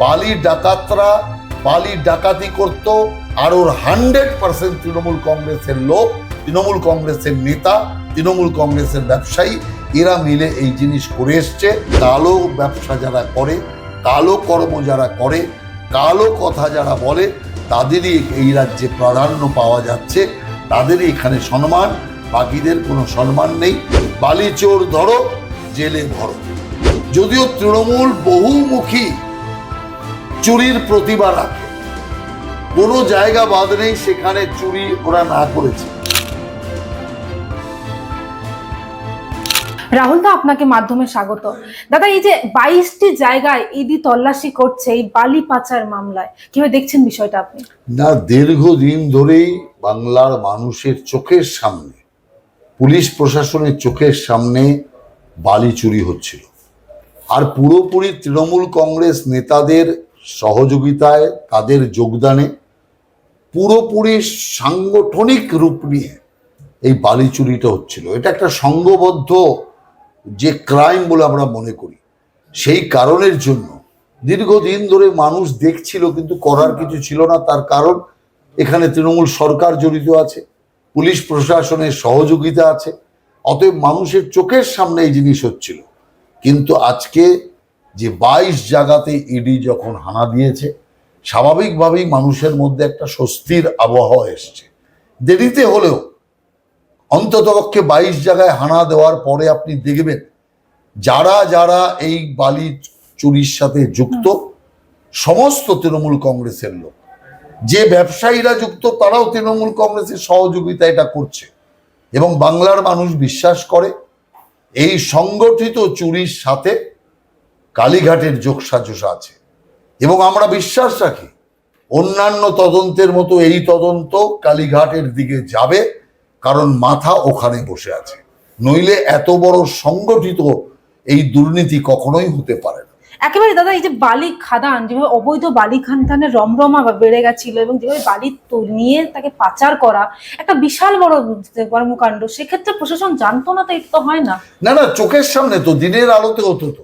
বালি ডাকাতরা বালি ডাকাতি করত আর ওর হান্ড্রেড পার্সেন্ট তৃণমূল কংগ্রেসের লোক, তৃণমূল কংগ্রেসের নেতা, তৃণমূল কংগ্রেসের ব্যবসায়ী, এরা মিলে এই জিনিস করে এসছে। কালো ব্যবসা যারা করে, কালো কর্ম যারা করে, কালো কথা যারা বলে, তাদেরই এই রাজ্যে প্রাধান্য পাওয়া যাচ্ছে। তাদেরই এখানে সম্মান, বাকিদের কোনো সম্মান নেই। বালি চোর ধরো, জেলে ধরো যদিও তৃণমূল বহুমুখী চুরির প্রতিভা রাখে কোনো জায়গা বাদ নেই সেখানে চুরি ওরা না করেছে। রাহুল দা আপনাকে মাধ্যমে স্বাগত। দাদা এই যে বাইশটি জায়গায় ইডি তল্লাশি করছে এই বালি পাচার মামলায় কীভাবে দেখছেন বিষয়টা আপনি? না দীর্ঘদিন ধরেই বাংলার মানুষের চোখের সামনে পুলিশ প্রশাসনের চোখের সামনে বালি চুরি হচ্ছিল। আর পুরোপুরি তৃণমূল কংগ্রেস নেতাদের সহযোগিতায় তাদের যোগদানে পুরোপুরি সাংগঠনিক রূপ নিয়ে এই বালি চুরিটা হচ্ছিল। এটা একটা সংঘবদ্ধ যে ক্রাইম বলে আমরা মনে করি। সেই কারণের জন্য দীর্ঘদিন ধরে মানুষ দেখছিল কিন্তু করার কিছু ছিল না। তার কারণ এখানে তৃণমূল সরকার জড়িত আছে, পুলিশ প্রশাসনের সহযোগিতা আছে, অতএব মানুষের চোখের সামনে এই জিনিস হচ্ছিল। কিন্তু আজকে যে বাইশ জায়গাতে ইডি যখন হানা দিয়েছে স্বাভাবিকভাবেই মানুষের মধ্যে একটা স্বস্তির আবহাওয়া এসছে। দেরিতে হলেও অন্ততপক্ষে বাইশ জায়গায় হানা দেওয়ার পরে আপনি দেখবেন যারা যারা এই বালি চুরির সাথে যুক্ত সমস্ত তৃণমূল কংগ্রেসের লোক। যে ব্যবসায়ীরা যুক্ত তারাও তৃণমূল কংগ্রেসের সহযোগিতা এটা করছে। এবং বাংলার মানুষ বিশ্বাস করে এই সংগঠিত চুরির সাথে কালীঘাটের যোগসাজস আছে। এবং আমরা বিশ্বাস রাখি অন্যান্য তদন্তের মতো এই তদন্ত কালীঘাটের দিকে যাবে কারণ মাথা ওখানে বসে আছে। নইলে এত বড় সংগঠিত এই দুর্নীতি কখনোই হতে পারে না। একেবারে দাদা এই যে বালি খাদান যেভাবে অবৈধ বালি খানদানের রমরমা বেড়ে গেছিল এবং যেভাবে বালি নিয়ে তাকে পাচার করা একটা বিশাল বড় কর্মকাণ্ড সেক্ষেত্রে প্রশাসন জানতো না তো এটা তো হয় না। না না চোখের সামনে তো দিনের আলোতে হতো তো।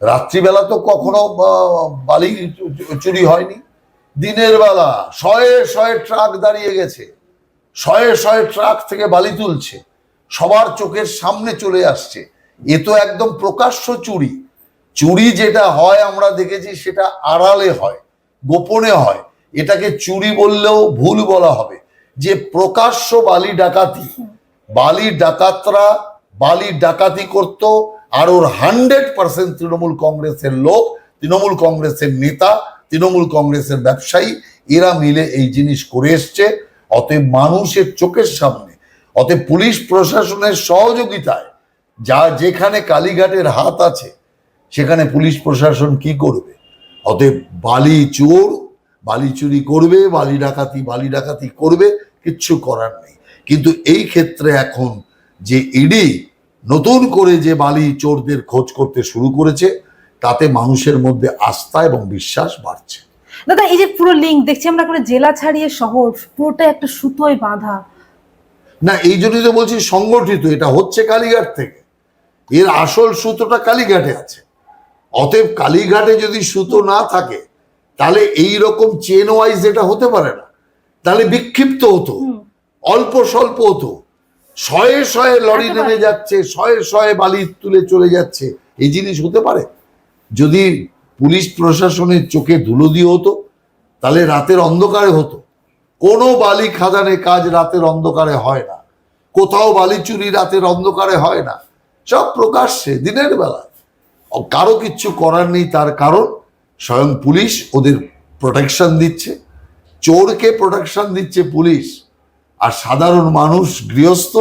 রাত্রিবেলা তো কখনো বালি চুরি হয়নি। দিনের বেলা শয়ে শয়ে ট্রাক দাঁড়িয়ে গেছে। শয়ে শয়ে ট্রাক থেকে বালি তুলছে। সবার চোখের সামনে চলে আসছে। এ তো একদম প্রকাশ্য চুরি। চুরি যেটা হয় আমরা দেখেছি, সেটা আড়ালে হয়, গোপনে হয়। এটাকে চুরি বললেও ভুল বলা হবে। যে প্রকাশ্য বালি ডাকাতি, বালি ডাকাতরা বালি ডাকাতি করত আর ওর হান্ড্রেড পার্সেন্ট তৃণমূল কংগ্রেসের লোক, তৃণমূল কংগ্রেসের নেতা, তৃণমূল কংগ্রেসের ব্যবসায়ী, এরা মিলে এই জিনিস করে এসছে। অতএব মানুষের চোখের সামনে, অতএব পুলিশ প্রশাসনের সহযোগিতায় যা যেখানে কালীঘাটের হাত আছে, সেখানে পুলিশ প্রশাসন কি করবে? অতএব বালি চোর, বালি চুরি করবে, বালি ডাকাতি বালি ডাকাতি করবে, কিচ্ছু করার নেই। কিন্তু এই ক্ষেত্রে এখন যে ইডি নতুন করে যে বালি চোরদের খোঁজ করতে শুরু করেছে তাতে মানুষের মধ্যে আস্থা এবং বিশ্বাস বাড়ছে। দাদা এই যে পুরো লিঙ্ক দেখছি আমরা করে জেলা ছাড়িয়ে শহর পুরোটা একটা সুতোয় বাঁধা। না এই জন্যই তো বলছি সংগঠিত এটা হচ্ছে কালীঘাট থেকে। এর আসল সুতোটা কালীঘাটে আছে। অতএব কালীঘাটে যদি সুতো না থাকে তাহলে এই রকম চেন ওয়াইজ এটা হতে পারে না। তাহলে বিক্ষিপ্ত হতো। অল্প স্বল্প হতো। শয়ে শয়ে লরি নেমে যাচ্ছে শয়ে শয়ে বালি তুলে চলে যাচ্ছে এই জিনিস হতে পারে। যদি পুলিশ প্রশাসনের চোখে ধুলো দিয়ে হতো তাহলে রাতের অন্ধকারে হতো। কোনো বালি খাদানে কাজ রাতের অন্ধকারে হয় না। কোথাও বালি চুরি রাতের অন্ধকারে হয় না। সব প্রকাশ্যে দিনের বেলায় কারও কিচ্ছু করার নেই তার কারণ স্বয়ং পুলিশ ওদের প্রোটেকশন দিচ্ছে। চোরকে প্রোটেকশন দিচ্ছে পুলিশ। আর সাধারণ মানুষ গৃহস্থ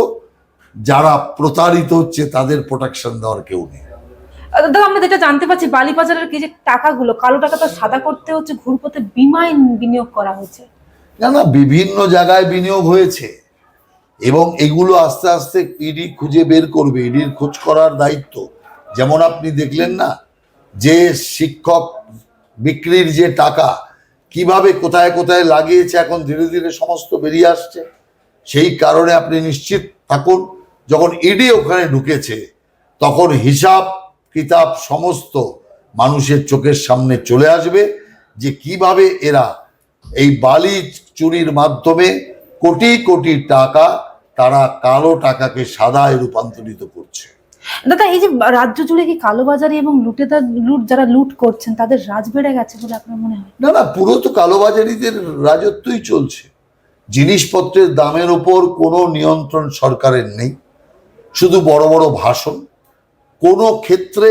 যারা প্রতারিত হচ্ছে তাদের প্রোটেকশন দেওয়ার কেউ নেই। দাদা আমরা যেটা জানতে পারছি বালি বাজারের কি যে টাকাগুলো কালো টাকা তো সাদা করতে হচ্ছে ঘুরপথে বিমায় বিনিয়োগ করা হয়েছে না না বিভিন্ন জায়গায় বিনিয়োগ হয়েছে। এবং এগুলো আস্তে আস্তে ইডি খুঁজে বের করবে। ইডির খোঁজ করার দায়িত্ব। যেমন আপনি দেখলেন না যে শিক্ষক বিক্রির যে টাকা কীভাবে কোথায় কোথায় লাগিয়েছে এখন ধীরে ধীরে সমস্ত বেরিয়ে আসছে। সেই কারণে আপনি নিশ্চিত থাকুন যখন ইডি ওখানে ঢুকেছে তখন হিসাব কিতাব সমস্ত মানুষের চোখের সামনে চলে আসবে যে কীভাবে এরা এই বালি চুরির মাধ্যমে কোটি কোটি টাকা তারা কালো টাকাকে সাদায় রূপান্তরিত করছে। দাদা এই যে রাজ্য জুড়ে কি কালোবাজারি এবং লুটেদার লুট যারা লুট করছেন তাদের রাজ বেড়ে গেছে বলে আপনার মনে হয়? না না পুরো তো কালোবাজারিদের রাজত্বই চলছে। জিনিসপত্রের দামের ওপর কোনো নিয়ন্ত্রণ সরকারের নেই। শুধু বড় বড় ভাষণ। কোনো ক্ষেত্রে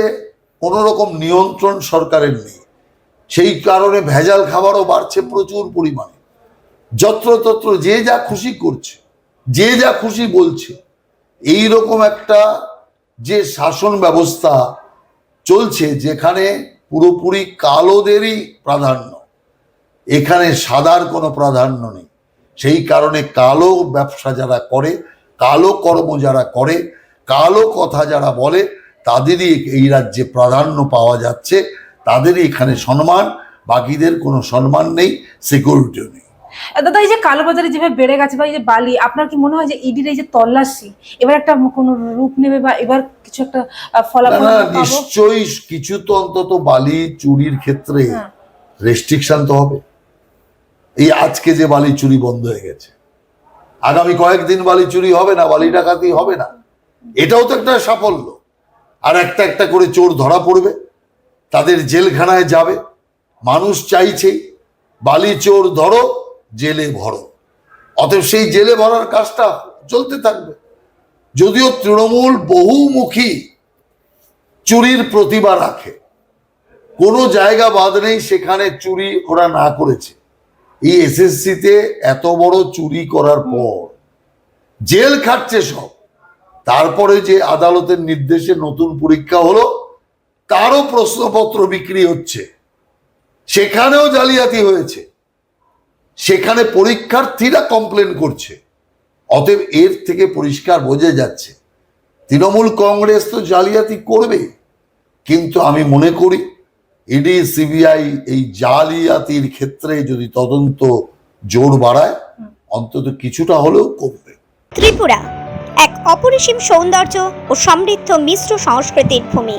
কোনো রকম নিয়ন্ত্রণ সরকারের নেই। সেই কারণে ভেজাল খাবারও বাড়ছে প্রচুর পরিমাণে। যত্রতত্র যে যা খুশি করছে, যে যা খুশি বলছে, এই রকম একটা যে শাসন ব্যবস্থা চলছে, যেখানে পুরোপুরি কালোদেরই প্রাধান্য, এখানে সাদার কোনো প্রাধান্য নেই। সেই কারণে কালো ব্যবসা যারা করে কালো কর্ম যারা করে কালো কথা যারা বলে তাদেরই এই রাজ্যে প্রাধান্য পাওয়া যাচ্ছে তাদেরই এখানে সম্মান বাকিদের কোনো সম্মান নেই সিকিউরিটিও নেই। দাদা এই যে কালোবাজারি যেভাবে বেড়ে গেছে বা এই যে বালি আপনার কি মনে হয় যে ইডির এই যে তল্লাশি এবার একটা কোনো রূপ নেবে বা এবার কিছু একটা ফলাফল নিশ্চয়ই কিছু তো অন্তত বালি চুরির ক্ষেত্রে হ্যাঁ। রেস্ট্রিকশন তো হবে। এই আজকে যে বালি চুরি বন্ধ হয়ে গেছে। আগামী কয়েকদিন বালি চুরি হবে না, বালি ডাকাতি হবে না। এটাও তো একটা সাফল্য। আর একটা একটা করে চোর ধরা পড়বে, তাদের জেলখানায় যাবে। মানুষ চাইছে, বালি চোর ধরো, জেলে ভরো। অতএব সেই জেলে ভরার কাজটা চলতে থাকবে। যদিও তৃণমূল বহুমুখী চুরির প্রতিভা রাখে, কোনো জায়গা বাদ নেই সেখানে চুরি ওরা না করেছে। এই এসএসসিতে এত বড় চুরি করার পর জেল খাটছে সব। তারপরে যে আদালতের নির্দেশে নতুন পরীক্ষা হলো, তারও প্রশ্নপত্র বিক্রি হচ্ছে। সেখানেও জালিয়াতি হয়েছে। সেখানে পরীক্ষার্থীরা কমপ্লেন করছে। অতএব এর থেকে পরিষ্কার বোঝা যাচ্ছে, তৃণমূল কংগ্রেস তো জালিয়াতি করবে। কিন্তু আমি মনে করি ইডি সিবিআই এই জালিয়াতির ক্ষেত্রে যদি তদন্ত জোর বাড়ায়, অন্তত কিছুটা হলেও কমবে। ত্রিপুরা, এক অপরিসীম সৌন্দর্য ও সমৃদ্ধ মিশ্র সংস্কৃতির ভূমি।